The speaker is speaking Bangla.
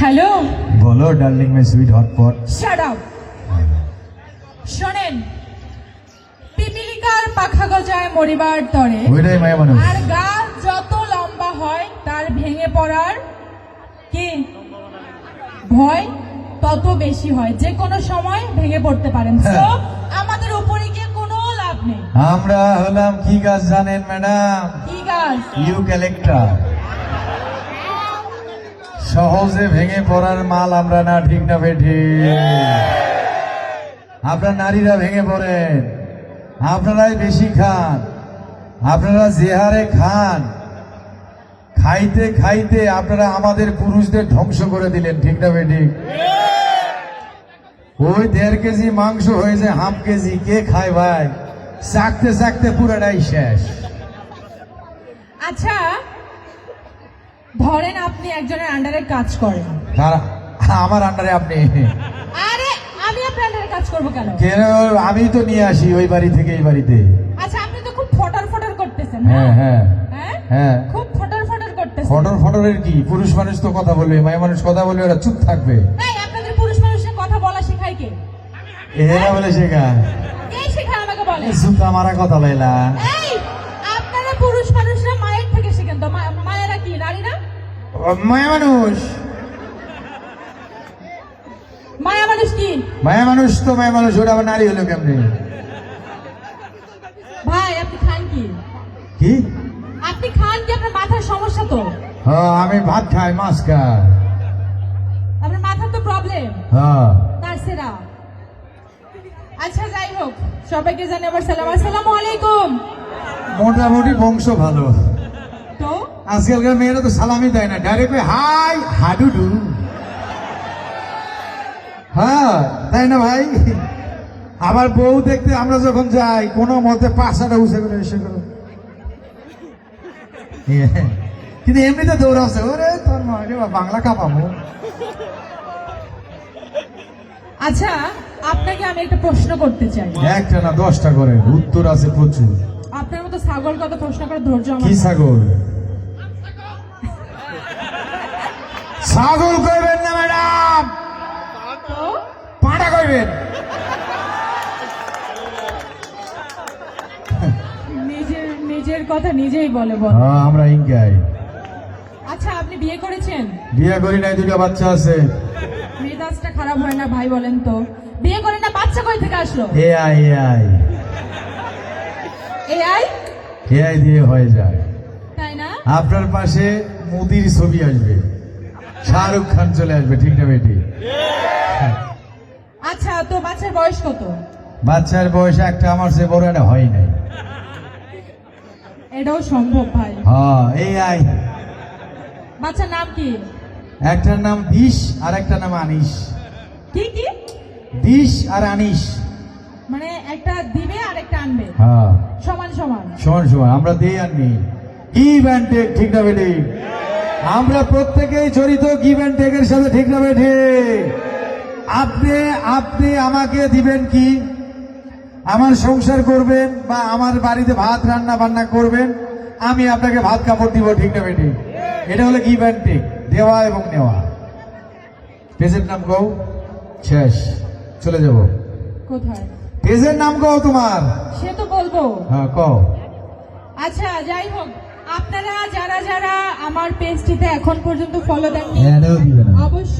হ্যালো বলো darling my sweet hotpot shut up শোনেন পিপিলিকার পাখা গজায় মরিবার তরে ওইটাই মায়া মানুষ। আর গাছ যত লম্বা হয় তার ভেঙে পড়ার কি? ভয় তত বেশি হয়। যে কোনো সময় ভেঙে পড়তে পারেন। হ্যাঁ। So, আমাদের উপরে গিয়ে কোনো লাভ নেই। আমরা হলাম কি গাছ জানেন ম্যাডাম কি গাছ? ইউ ক্যালেক্টার সহজে ভেঙে পড়ার মাল আমরা না, ঠিক না বেঠি? আপনার নারীরা ভেঙে পড়েন, আপনারাই বেশি খান, আপনারা যে হারে খান, খাইতে খাইতে আপনারা আমাদের পুরুষদের ধ্বংস করে দিলেন, ঠিক না বেঠিক ওই দেড় কেজি মাংস হয়েছে, হাফ কেজি, কে খায় ভাই? চাকতে চাকতে পুরাটাই শেষ। আচ্ছা ধরেন আপনি একজনের আন্ডারে কাজ করেন। আমার আন্ডারে আপনি। আরে আমি আপনার আন্ডারে কাজ করব কেন? কেন আমি তো নিয়ে আসি ওই বাড়ি থেকে এই বাড়িতে। আচ্ছা আপনি তো খুব ফটার ফটার করতেছেন হ্যাঁ হ্যাঁ হ্যাঁ? হ্যাঁ। খুব ফটার ফটার করতেছেন। ফটর ফটরের কি? পুরুষ মানুষ তো কথা বলবে মায়া মানুষ কথা বলবে ওরা চুপ থাকবে। এই আপনাদের পুরুষ মানুষের কথা বলা শেখায় কে? এরা বলে শেখা কে শেখায় আমাকে বলে? সুতা মারা কথা লাইলা মায়া মানুষ মায়া মানুষ কি? মায়া মানুষ তো মায়া মানুষ ওরা আবার নারী হলো কেমনি? ভাই আপনি খান কি? কি? আপনি খান কি? আপনার মাথার সমস্যা তো। হ্যাঁ আমি ভাত খাই মাছ খাই। আপনার মাথার তো প্রবলেম হ্যাঁ সেরা। আচ্ছা যাই হোক সবাইকে জানি আবার সালাম। আসসালামু আলাইকুম। মোটামুটি বংশ ভালো। আজকালকার মেয়েরা তো সালামি দেয় না। ডাইরেক্ট হাই হাডুডু। হ্যাঁ তাই না ভাই? আবার বউ দেখতে আমরা যখন যাই কোনো মতে পাশাটা উঠে করে এসে করো কিন্তু এমনিতে দৌড়াচ্ছে। ওরে তোর মা রে বাংলা কাপামো আচ্ছা আপনাকে আমি একটা প্রশ্ন করতে চাই। একটা না দশটা করে উত্তর আছে প্রচুর। আপনার মতো ছাগল কত প্রশ্ন করার ধৈর্য কি ছাগল? ছাগল কইবেন না ম্যাডাম? পাটা কইবেন। নিজের নিজের কথা নিজেই বলে বল। হ্যাঁ আমরা আচ্ছা আপনি বিয়ে করেছেন? বিয়ে করি নাই দুটা বাচ্চা আছে। মেজাজটা খারাপ হয় না ভাই বলেন তো। বিয়ে করেন না বাচ্চা কই থেকে আসলো? এআই এআই এআই এআই দিয়ে হয়ে যায়। তাই না? আপনার পাশে মোদির ছবি আসবে। শাহরুখ খান চলে আসবে ঠিক না বেটি? আচ্ছা তো বাচ্চার বয়স কত? বাচ্চার বয়স একটা আমার সে বড় একটা হয় নাই। এটাও সম্ভব ভাই। হ্যাঁ এআই বাচ্চার নাম কি? একটার নাম বিষ আর একটা নাম আনিস কি কি? বিষ আর আনিস মানে একটা দিবে আর একটা আনবে? হ্যাঁ। সমান সমান। সমান সমান আমরা দিই আর নেই অ্যান্ড টেক ঠিক না বেটি? আমরা প্রত্যেকেই জড়িত গিভ অ্যান্ড টেকের সাথে ঠিক না বেঠি আপনি আপনি আমাকে দিবেন কি? আমার সংসার করবেন বা আমার বাড়িতে ভাত রান্না বান্না করবেন আমি আপনাকে ভাত কাপড় দিব ঠিক না বেটি এটা হলো গিভ অ্যান্ড টেক দেওয়া এবং নেওয়া। পেজের নাম কও? শেষ। চলে যাব। কোথায়? পেজের নাম কও তোমার? সে তো বলব। হ্যাঁ কও। আচ্ছা যাই হোক। আপনারা যারা যারা আমার পেজটিতে এখন পর্যন্ত ফলো দেননি না। অবশ্যই